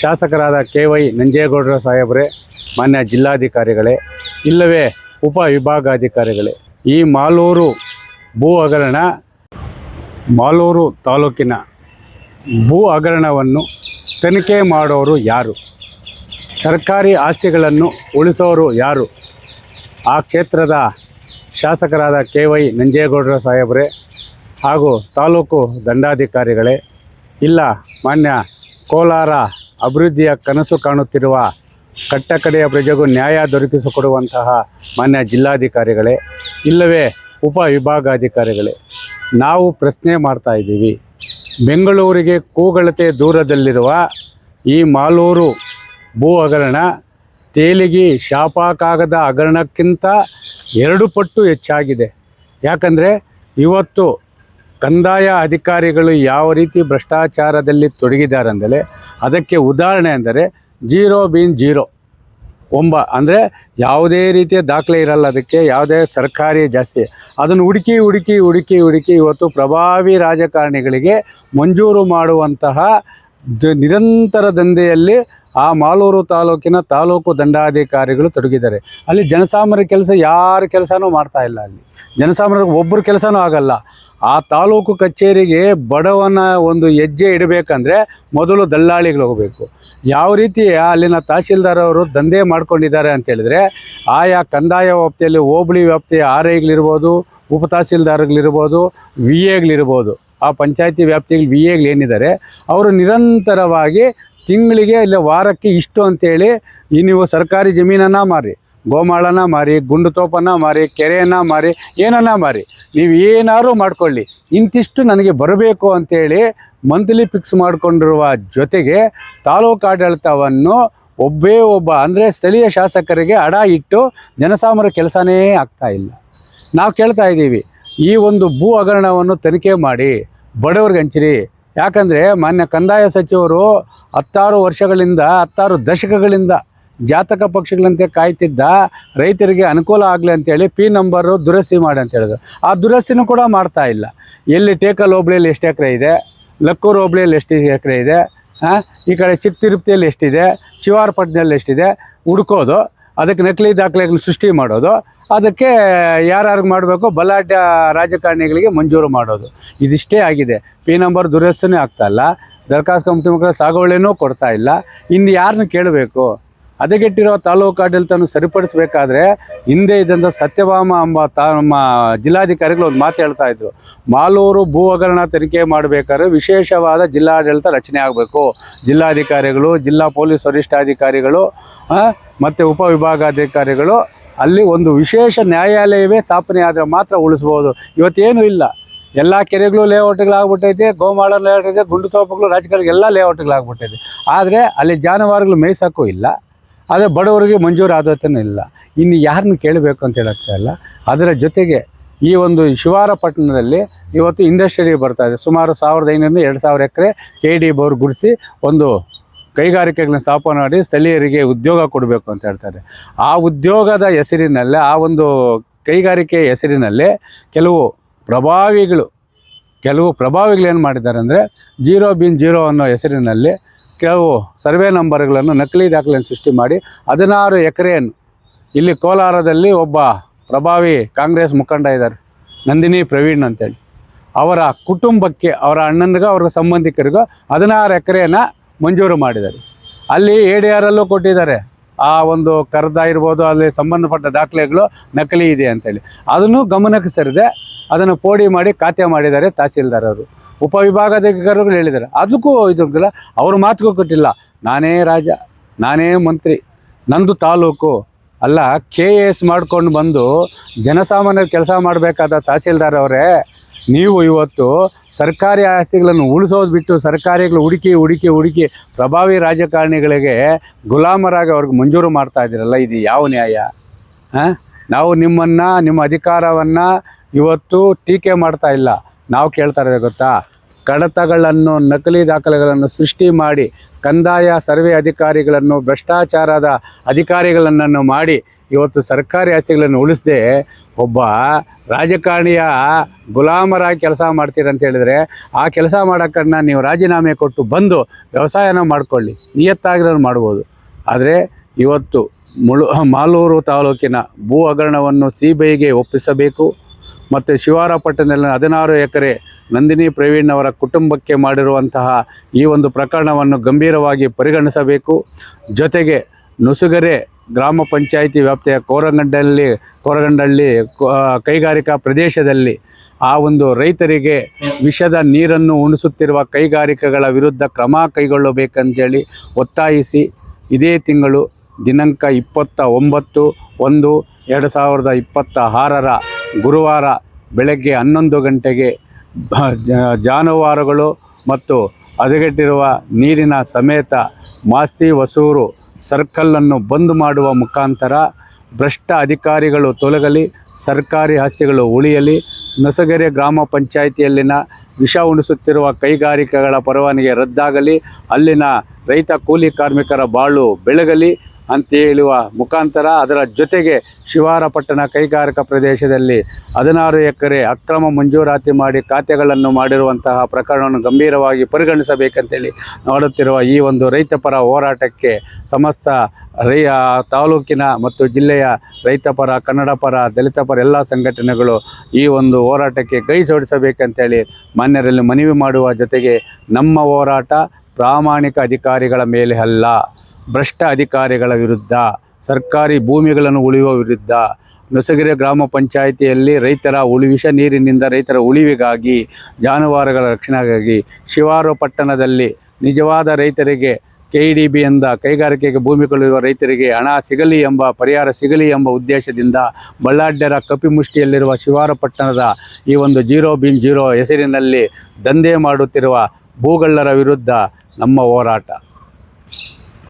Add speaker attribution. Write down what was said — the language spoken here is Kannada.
Speaker 1: ಶಾಸಕರಾದ ಕೆ ವೈ ನಂಜೇಗೌಡರ ಸಾಹೇಬರೇ, ಮಾನ್ಯ ಜಿಲ್ಲಾಧಿಕಾರಿಗಳೇ, ಇಲ್ಲವೇ ಉಪ ವಿಭಾಗಾಧಿಕಾರಿಗಳೇ, ಈ ಮಾಲೂರು ಭೂ ಹಗರಣ, ಮಾಲೂರು ತಾಲೂಕಿನ ಭೂ ಹಗರಣವನ್ನು ತನಿಖೆ ಮಾಡೋರು ಯಾರು? ಸರ್ಕಾರಿ ಆಸ್ತಿಗಳನ್ನು ಉಳಿಸೋರು ಯಾರು? ಆ ಕ್ಷೇತ್ರದ ಶಾಸಕರಾದ ಕೆ ವೈ ನಂಜೇಗೌಡರ ಸಾಹೇಬರೇ ಹಾಗೂ ತಾಲೂಕು ದಂಡಾಧಿಕಾರಿಗಳೇ, ಇಲ್ಲ ಮಾನ್ಯ ಕೋಲಾರ ಅಭಿವೃದ್ಧಿಯ ಕನಸು ಕಾಣುತ್ತಿರುವ ಕಟ್ಟಕಡೆಯ ಪ್ರಜೆಗೂ ನ್ಯಾಯ ದೊರಕಿಸಿಕೊಡುವಂತಹ ಮಾನ್ಯ ಜಿಲ್ಲಾಧಿಕಾರಿಗಳೇ, ಇಲ್ಲವೇ ಉಪ ವಿಭಾಗಾಧಿಕಾರಿಗಳೇ, ನಾವು ಪ್ರಶ್ನೆ ಮಾಡ್ತಾ ಇದ್ದೀವಿ. ಬೆಂಗಳೂರಿಗೆ ಕೂಗಳತೆ ದೂರದಲ್ಲಿರುವ ಈ ಮಾಲೂರು ಭೂ ಹಗರಣ ತೇಲಿಗಿ ಶಾಪಕಾಗದ ಹಗರಣಕ್ಕಿಂತ ಎರಡು ಪಟ್ಟು ಹೆಚ್ಚಾಗಿದೆ. ಯಾಕಂದರೆ ಇವತ್ತು ಕಂದಾಯ ಅಧಿಕಾರಿಗಳು ಯಾವ ರೀತಿ ಭ್ರಷ್ಟಾಚಾರದಲ್ಲಿ ತೊಡಗಿದ್ದಾರೆಂದರೆ, ಅದಕ್ಕೆ ಉದಾಹರಣೆ ಅಂದರೆ ಜೀರೋ ಬೀನ್ ಜೀರೋ ಒಂಬ ಅಂದರೆ ಯಾವುದೇ ರೀತಿಯ ದಾಖಲೆ ಇರಲ್ಲ ಅದಕ್ಕೆ, ಯಾವುದೇ ಸರ್ಕಾರಿ ಜಾಸ್ತಿ. ಅದನ್ನು ಹುಡುಕಿ ಹುಡುಕಿ ಹುಡುಕಿ ಹುಡುಕಿ ಇವತ್ತು ಪ್ರಭಾವಿ ರಾಜಕಾರಣಿಗಳಿಗೆ ಮಂಜೂರು ಮಾಡುವಂತಹ ನಿರಂತರ ದಂಧೆಯಲ್ಲಿ ಆ ಮಾಲೂರು ತಾಲೂಕಿನ ತಾಲೂಕು ದಂಡಾಧಿಕಾರಿಗಳು ತೊಡಗಿದ್ದಾರೆ. ಅಲ್ಲಿ ಜನಸಾಮಾನ್ಯ ಕೆಲಸ ಯಾರ ಕೆಲಸನೂ ಮಾಡ್ತಾ ಇಲ್ಲ ಅಲ್ಲಿ. ಜನಸಾಮಾನ್ಯರಿಗೆ ಒಬ್ಬರು ಕೆಲಸನೂ ಆಗಲ್ಲ. ಆ ತಾಲೂಕು ಕಚೇರಿಗೆ ಬಡವನ ಒಂದು ಹೆಜ್ಜೆ ಇಡಬೇಕಂದ್ರೆ ಮೊದಲು ದಲ್ಲಾಳಿಗಳು ಹೋಗಬೇಕು. ಯಾವ ರೀತಿ ಅಲ್ಲಿನ ತಹಸೀಲ್ದಾರ್ ಅವರು ದಂಧೆ ಮಾಡ್ಕೊಂಡಿದ್ದಾರೆ ಅಂತ ಹೇಳಿದ್ರೆ, ಆಯಾ ಕಂದಾಯ ವ್ಯಾಪ್ತಿಯಲ್ಲಿ ಹೋಬಳಿ ವ್ಯಾಪ್ತಿಯ ಆರ್ ಐಗಳಿರ್ಬೋದು ಉಪ ತಹಸೀಲ್ದಾರ್ಗಳಿರ್ಬೋದು ವಿ ಎಗಳಿರ್ಬೋದು ಆ ಪಂಚಾಯತಿ ವ್ಯಾಪ್ತಿಗಳು ವಿ ಎಗಳು ಏನಿದ್ದಾರೆ, ಅವರು ನಿರಂತರವಾಗಿ ತಿಂಗಳಿಗೆ ಇಲ್ಲ ವಾರಕ್ಕೆ ಇಷ್ಟು ಅಂತೇಳಿ ನೀವು ಸರ್ಕಾರಿ ಜಮೀನನ್ನು ಮಾರಿ ಗೋಮಾಳನ ಮಾರಿ, ಗುಂಡು ತೋಪನ್ನ ಮಾರಿ, ಕೆರೆಯನ್ನು ಮಾರಿ, ಏನನ್ನ ಮಾರಿ, ನೀವು ಏನಾದ್ರು ಮಾಡ್ಕೊಳ್ಳಿ. ಇಂತಿಷ್ಟು ನನಗೆ ಬರಬೇಕು ಅಂತೇಳಿ ಮಂತ್ಲಿ ಫಿಕ್ಸ್ ಮಾಡಿಕೊಂಡಿರುವ ಜೊತೆಗೆ ತಾಲೂಕು ಆಡಳಿತವನ್ನು ಒಬ್ಬೇ ಒಬ್ಬ, ಅಂದರೆ ಸ್ಥಳೀಯ ಶಾಸಕರಿಗೆ ಅಡ ಇಟ್ಟು ಜನಸಾಮರ ಕೆಲಸನೇ ಆಗ್ತಾ ಇಲ್ಲ. ನಾವು ಕೇಳ್ತಾ ಇದ್ದೀವಿ, ಈ ಒಂದು ಭೂ ಹಗರಣವನ್ನು ತನಿಖೆ ಮಾಡಿ, ಬಡವ್ರಿಗೆ ಹಂಚಿರಿ. ಯಾಕಂದರೆ ಮಾನ್ಯ ಕಂದಾಯ ಸಚಿವರು ಹತ್ತಾರು ವರ್ಷಗಳಿಂದ, ಹತ್ತಾರು ದಶಕಗಳಿಂದ ಜಾತಕ ಪಕ್ಷಗಳಂತೆ ಕಾಯ್ತಿದ್ದ ರೈತರಿಗೆ ಅನುಕೂಲ ಆಗಲಿ ಅಂತೇಳಿ ಪಿ ನಂಬರು ದುರಸ್ತಿ ಮಾಡಿ ಅಂತ ಹೇಳಿದ್ರು. ಆ ದುರಸ್ತಿನೂ ಕೂಡ ಮಾಡ್ತಾ ಇಲ್ಲ. ಎಲ್ಲಿ ಟೇಕಲ್ ಹೋಬಳಿಯಲ್ಲಿ ಎಷ್ಟು ಎಕರೆ ಇದೆ? ಲಕ್ಕೂರು ಹೋಬಳಿಯಲ್ಲಿ ಎಷ್ಟು ಎಕರೆ ಇದೆ? ಹಾಂ ಈ ಕಡೆ ಚಿಕ್ಕ ತಿರುಪತಿಯಲ್ಲಿ ಎಷ್ಟಿದೆ ಶಿವಾರಪಟ್ಟಣದಲ್ಲಿ ಎಷ್ಟಿದೆ? ಹುಡ್ಕೋದು, ಅದಕ್ಕೆ ನಕಲಿ ದಾಖಲೆಗಳನ್ನ ಸೃಷ್ಟಿ ಮಾಡೋದು, ಅದಕ್ಕೆ ಯಾರ್ಯಾರಿಗೆ ಮಾಡಬೇಕು ಬಲಾಢ್ಯ ರಾಜಕಾರಣಿಗಳಿಗೆ ಮಂಜೂರು ಮಾಡೋದು. ಇದಿಷ್ಟೇ ಆಗಿದೆ. ಪಿ ನಂಬರ್ ದುರಸ್ತಿನೇ ಆಗ್ತಾಯಿಲ್ಲ ದರಖಾಸ್ತು ಕಂಪ್ನಿ ಮುಖಾಂತರ ಸಾಗುವಳಿನೂ ಕೊಡ್ತಾ ಇಲ್ಲ. ಇನ್ನು ಯಾರನ್ನ ಕೇಳಬೇಕು? ಹದಗೆಟ್ಟಿರೋ ತಾಲೂಕು ಆಡಳಿತವನ್ನು ಸರಿಪಡಿಸಬೇಕಾದ್ರೆ ಹಿಂದೆ ಇದ್ದಂಥ ಸತ್ಯಭಾಮ ಎಂಬ ತಾ, ನಮ್ಮ ಜಿಲ್ಲಾಧಿಕಾರಿಗಳು ಒಂದು ಮಾತು ಹೇಳ್ತಾ ಇದ್ರು. ಮಾಲೂರು ಭೂ ಹಗರಣ ತನಿಖೆ ಮಾಡಬೇಕಾದ್ರೆ ವಿಶೇಷವಾದ ಜಿಲ್ಲಾಡಳಿತ ರಚನೆ ಆಗಬೇಕು. ಜಿಲ್ಲಾಧಿಕಾರಿಗಳು, ಜಿಲ್ಲಾ ಪೊಲೀಸ್ ವರಿಷ್ಠಾಧಿಕಾರಿಗಳು ಮತ್ತು ಮತ್ತು ಉಪವಿಭಾಗಾಧಿಕಾರಿಗಳು ಅಲ್ಲಿ ಒಂದು ವಿಶೇಷ ನ್ಯಾಯಾಲಯವೇ ಸ್ಥಾಪನೆ ಆದರೆ ಮಾತ್ರ ಉಳಿಸ್ಬೋದು. ಇವತ್ತೇನೂ ಇಲ್ಲ. ಎಲ್ಲ ಕೆರೆಗಳು ಲೇಔಟ್ಗಳಾಗ್ಬಿಟ್ಟೈತೆ, ಗೋಮಾಳ ಲೇಔಟ್ ಇದೆ, ಗುಂಡು ತೋಪಗಳು ರಾಜಕಾರಣ ಎಲ್ಲ ಲೇಔಟ್ಗಳಾಗ್ಬಿಟ್ಟೈತೆ. ಆದರೆ ಅಲ್ಲಿ ಜಾನುವಾರುಗಳು ಮೇಯ್ಸೋಕ್ಕೂ ಇಲ್ಲ. ಆದರೆ ಬಡವರಿಗೆ ಮಂಜೂರು ಆದತನೂ ಇಲ್ಲ. ಇನ್ನು ಯಾರನ್ನು ಕೇಳಬೇಕು ಅಂತ ಹೇಳೋಕ್ಕೆ ಇಲ್ಲ ಅದರ ಜೊತೆಗೆ ಈ ಒಂದು ಶಿವಾರಪಟ್ಟಣದಲ್ಲಿ ಇವತ್ತು ಇಂಡಸ್ಟ್ರಿ ಬರ್ತಾ ಇದೆ. ಸುಮಾರು ಸಾವಿರದ ಐನೂರಿಂದ ಎರಡು ಸಾವಿರ ಎಕರೆ ಕೆ ಡಿ ಬೋರ್ ಗುಡಿಸಿ ಒಂದು ಕೈಗಾರಿಕೆಗಳನ್ನ ಸ್ಥಾಪನೆ ಮಾಡಿ ಸ್ಥಳೀಯರಿಗೆ ಉದ್ಯೋಗ ಕೊಡಬೇಕು ಅಂತ ಹೇಳ್ತಾರೆ. ಆ ಉದ್ಯೋಗದ ಹೆಸರಿನಲ್ಲೇ, ಆ ಒಂದು ಕೈಗಾರಿಕೆ ಹೆಸರಿನಲ್ಲೇ ಕೆಲವು ಪ್ರಭಾವಿಗಳು ಕೆಲವು ಪ್ರಭಾವಿಗಳು ಏನು ಮಾಡಿದ್ದಾರೆ ಅಂದರೆ ಜೀರೋ ಬಿನ್ ಜೀರೋ ಅನ್ನೋ ಹೆಸರಿನಲ್ಲಿ ಕೆಲವು ಸರ್ವೆ ನಂಬರ್ಗಳನ್ನು ನಕಲಿ ದಾಖಲೆಯನ್ನು ಸೃಷ್ಟಿ ಮಾಡಿ ಹದಿನಾರು ಎಕರೆಯನ್ನು ಇಲ್ಲಿ ಕೋಲಾರದಲ್ಲಿ ಒಬ್ಬ ಪ್ರಭಾವಿ ಕಾಂಗ್ರೆಸ್ ಮುಖಂಡ ಇದ್ದಾರೆ, ನಂದಿನಿ ಪ್ರವೀಣ್ ಅಂತೇಳಿ. ಅವರ ಕುಟುಂಬಕ್ಕೆ, ಅವರ ಅಣ್ಣನಿಗೂ ಅವರ ಸಂಬಂಧಿಕರಿಗೂ ಹದಿನಾರು ಎಕರೆಯನ್ನು ಮಂಜೂರು ಮಾಡಿದ್ದಾರೆ. ಅಲ್ಲಿ ಎ ಡಿ ಆರಲ್ಲೂ ಕೊಟ್ಟಿದ್ದಾರೆ. ಆ ಒಂದು ಕರ್ದ ಇರ್ಬೋದು, ಅಲ್ಲಿ ಸಂಬಂಧಪಟ್ಟ ದಾಖಲೆಗಳು ನಕಲಿ ಇದೆ ಅಂತೇಳಿ. ಅದನ್ನು ಗಮನಕ್ಕೆ ಸರಿದೆ, ಅದನ್ನು ಪೋಡಿ ಮಾಡಿ ಖಾತೆ ಮಾಡಿದ್ದಾರೆ ತಹಸೀಲ್ದಾರ್ ಅವರು. ಉಪವಿಭಾಗಾಧಿಕಾರಿಗಳು ಹೇಳಿದ್ದಾರೆ. ಅದಕ್ಕೂ ಇದು ಅವ್ರ ಮಾತುಗೂ ಕೊಟ್ಟಿಲ್ಲ. ನಾನೇ ರಾಜ, ನಾನೇ ಮಂತ್ರಿ, ನಂದು ತಾಲೂಕು ಅಲ್ಲ ಕೆ ಎ ಎಸ್ ಮಾಡ್ಕೊಂಡು ಬಂದು ಜನಸಾಮಾನ್ಯರ ಕೆಲಸ ಮಾಡಬೇಕಾದ ತಹಸೀಲ್ದಾರ್ ಅವರೇ, ನೀವು ಇವತ್ತು ಸರ್ಕಾರಿ ಆಸ್ತಿಗಳನ್ನು ಉಳಿಸೋದು ಬಿಟ್ಟು ಸರ್ಕಾರಿಗಳು ಹುಡುಕಿ ಹುಡುಕಿ ಹುಡುಕಿ ಪ್ರಭಾವಿ ರಾಜಕಾರಣಿಗಳಿಗೆ ಗುಲಾಮರಾಗಿ ಅವ್ರಿಗೆ ಮಂಜೂರು ಮಾಡ್ತಾ ಇದ್ದೀರಲ್ಲ, ಇದು ಯಾವ ನ್ಯಾಯ? ಹಾಂ? ನಾವು ನಿಮ್ಮನ್ನು, ನಿಮ್ಮ ಅಧಿಕಾರವನ್ನು ಇವತ್ತು ಟೀಕೆ ಮಾಡ್ತಾ ಇಲ್ಲ. ನಾವು ಕೇಳ್ತಾ ಇರೋದು ಗೊತ್ತಾ? ಕಡತಗಳನ್ನು, ನಕಲಿ ದಾಖಲೆಗಳನ್ನು ಸೃಷ್ಟಿ ಮಾಡಿ, ಕಂದಾಯ, ಸರ್ವೆ ಅಧಿಕಾರಿಗಳನ್ನು, ಭ್ರಷ್ಟಾಚಾರದ ಅಧಿಕಾರಿಗಳನ್ನು ಮಾಡಿ ಇವತ್ತು ಸರ್ಕಾರಿ ಆಸ್ತಿಗಳನ್ನು ಉಳಿಸದೆ ಒಬ್ಬ ರಾಜಕಾರಣಿಯ ಗುಲಾಮರಾಗಿ ಕೆಲಸ ಮಾಡ್ತೀರ ಅಂತ ಹೇಳಿದರೆ, ಆ ಕೆಲಸ ಮಾಡೋಕ್ಕನ್ನ ನೀವು ರಾಜೀನಾಮೆ ಕೊಟ್ಟು ಬಂದು ವ್ಯವಸಾಯನ ಮಾಡ್ಕೊಳ್ಳಿ. ನಿಯತ್ತಾಗಿರೋದು ಮಾಡ್ಬೋದು. ಆದರೆ ಇವತ್ತು ಮುಳು, ಮಾಲೂರು ತಾಲೂಕಿನ ಭೂ ಹಗರಣವನ್ನು ಸಿ ಬಿ ಒಪ್ಪಿಸಬೇಕು. ಮತ್ತು ಶಿವಾರಪಟ್ಟಣದಲ್ಲಿ ಹದಿನಾರು ಎಕರೆ ನಂದಿನಿ ಪ್ರವೀಣ್ ಅವರ ಕುಟುಂಬಕ್ಕೆ ಮಾಡಿರುವಂತಹ ಈ ಒಂದು ಪ್ರಕರಣವನ್ನು ಗಂಭೀರವಾಗಿ ಪರಿಗಣಿಸಬೇಕು. ಜೊತೆಗೆ ನುಸುಗರೆ ಗ್ರಾಮ ಪಂಚಾಯಿತಿ ವ್ಯಾಪ್ತಿಯ ಕೋರಗಂಡಲ್ಲಿ ಕೋರಗಂಡಳ್ಳಿ ಕೈಗಾರಿಕಾ ಪ್ರದೇಶದಲ್ಲಿ ಆ ಒಂದು ರೈತರಿಗೆ ವಿಷದ ನೀರನ್ನು ಉಣಿಸುತ್ತಿರುವ ಕೈಗಾರಿಕೆಗಳ ವಿರುದ್ಧ ಕ್ರಮ ಕೈಗೊಳ್ಳಬೇಕಂತೇಳಿ ಒತ್ತಾಯಿಸಿ ಇದೇ ತಿಂಗಳು ದಿನಾಂಕ ಇಪ್ಪತ್ತ ಒಂಬತ್ತು ಒಂದು ಎರಡು ಸಾವಿರದ ಇಪ್ಪತ್ತ ಆರರ ಗುರುವಾರ ಬೆಳಗ್ಗೆ ಹನ್ನೊಂದು ಗಂಟೆಗೆ ಜಾನುವಾರುಗಳು ಮತ್ತು ಹದಗೆಟ್ಟಿರುವ ನೀರಿನ ಸಮೇತ ಮಾಸ್ತಿ ಹೊಸೂರು ಸರ್ಕಲ್ಲನ್ನು ಬಂದ್ ಮಾಡುವ ಮುಖಾಂತರ ಭ್ರಷ್ಟ ಅಧಿಕಾರಿಗಳು ತೊಲಗಲಿ, ಸರ್ಕಾರಿ ಆಸ್ತಿಗಳು ಉಳಿಯಲಿ, ನಸಗೆರೆ ಗ್ರಾಮ ಪಂಚಾಯಿತಿಯಲ್ಲಿನ ವಿಷ ಉಣಿಸುತ್ತಿರುವ ಕೈಗಾರಿಕೆಗಳ ಪರವಾನಿಗೆ ರದ್ದಾಗಲಿ, ಅಲ್ಲಿನ ರೈತ ಕೂಲಿ ಕಾರ್ಮಿಕರ ಬಾಳು ಬೆಳಗಲಿ ಅಂತ ಹೇಳುವ ಮುಖಾಂತರ ಅದರ ಜೊತೆಗೆ ಶಿವಾರಪಟ್ಟಣ ಕೈಗಾರಿಕಾ ಪ್ರದೇಶದಲ್ಲಿ ಹದಿನಾರು ಎಕರೆ ಅಕ್ರಮ ಮಂಜೂರಾತಿ ಮಾಡಿ ಖಾತೆಗಳನ್ನು ಮಾಡಿರುವಂತಹ ಪ್ರಕರಣವನ್ನು ಗಂಭೀರವಾಗಿ ಪರಿಗಣಿಸಬೇಕಂತೇಳಿ ನೋಡುತ್ತಿರುವ ಈ ಒಂದು ರೈತಪರ ಹೋರಾಟಕ್ಕೆ ಸಮಸ್ತ ರೈ ತಾಲೂಕಿನ ಮತ್ತು ಜಿಲ್ಲೆಯ ರೈತಪರ ಕನ್ನಡಪರ ಕನ್ನಡ ಪರ, ದಲಿತ ಪರ ಎಲ್ಲ ಸಂಘಟನೆಗಳು ಈ ಒಂದು ಹೋರಾಟಕ್ಕೆ ಕೈ ಜೋಡಿಸಬೇಕಂತೇಳಿ ಮಾನ್ಯರಲ್ಲಿ ಮನವಿ ಮಾಡುವ ಜೊತೆಗೆ ನಮ್ಮ ಹೋರಾಟ ಪ್ರಾಮಾಣಿಕ ಅಧಿಕಾರಿಗಳ ಮೇಲೆ ಅಲ್ಲ, ಭ್ರಷ್ಟ ಅಧಿಕಾರಿಗಳ ವಿರುದ್ಧ, ಸರ್ಕಾರಿ ಭೂಮಿಗಳನ್ನು ಉಳಿಯುವ ವಿರುದ್ಧ. ನೊಸಗೆರೆ ಗ್ರಾಮ ಪಂಚಾಯಿತಿಯಲ್ಲಿ ರೈತರ ಉಳಿ, ವಿಷ ನೀರಿನಿಂದ ರೈತರ ಉಳಿವಿಗಾಗಿ, ಜಾನುವಾರುಗಳ ರಕ್ಷಣೆಗಾಗಿ, ಶಿವಾರು ಪಟ್ಟಣದಲ್ಲಿ ನಿಜವಾದ ರೈತರಿಗೆ ಕೆ ಇ ಡಿ ಬಿಯಿಂದ ಕೈಗಾರಿಕೆಗೆ ಭೂಮಿ ಕೊಳ್ಳುವ ರೈತರಿಗೆ ಹಣ ಸಿಗಲಿ ಎಂಬ, ಪರಿಹಾರ ಸಿಗಲಿ ಎಂಬ ಉದ್ದೇಶದಿಂದ ಬಳ್ಳಾಡ್ಯರ ಕಪಿಮುಷ್ಟಿಯಲ್ಲಿರುವ ಶಿವಾರಪಟ್ಟಣದ ಈ ಒಂದು ಜೀರೋ ಬಿನ್ ಜೀರೋ ಹೆಸರಿನಲ್ಲಿ ದಂಧೆ ಮಾಡುತ್ತಿರುವ ಭೂಗಳ್ಳರ ವಿರುದ್ಧ ನಮ್ಮ ಹೋರಾಟ.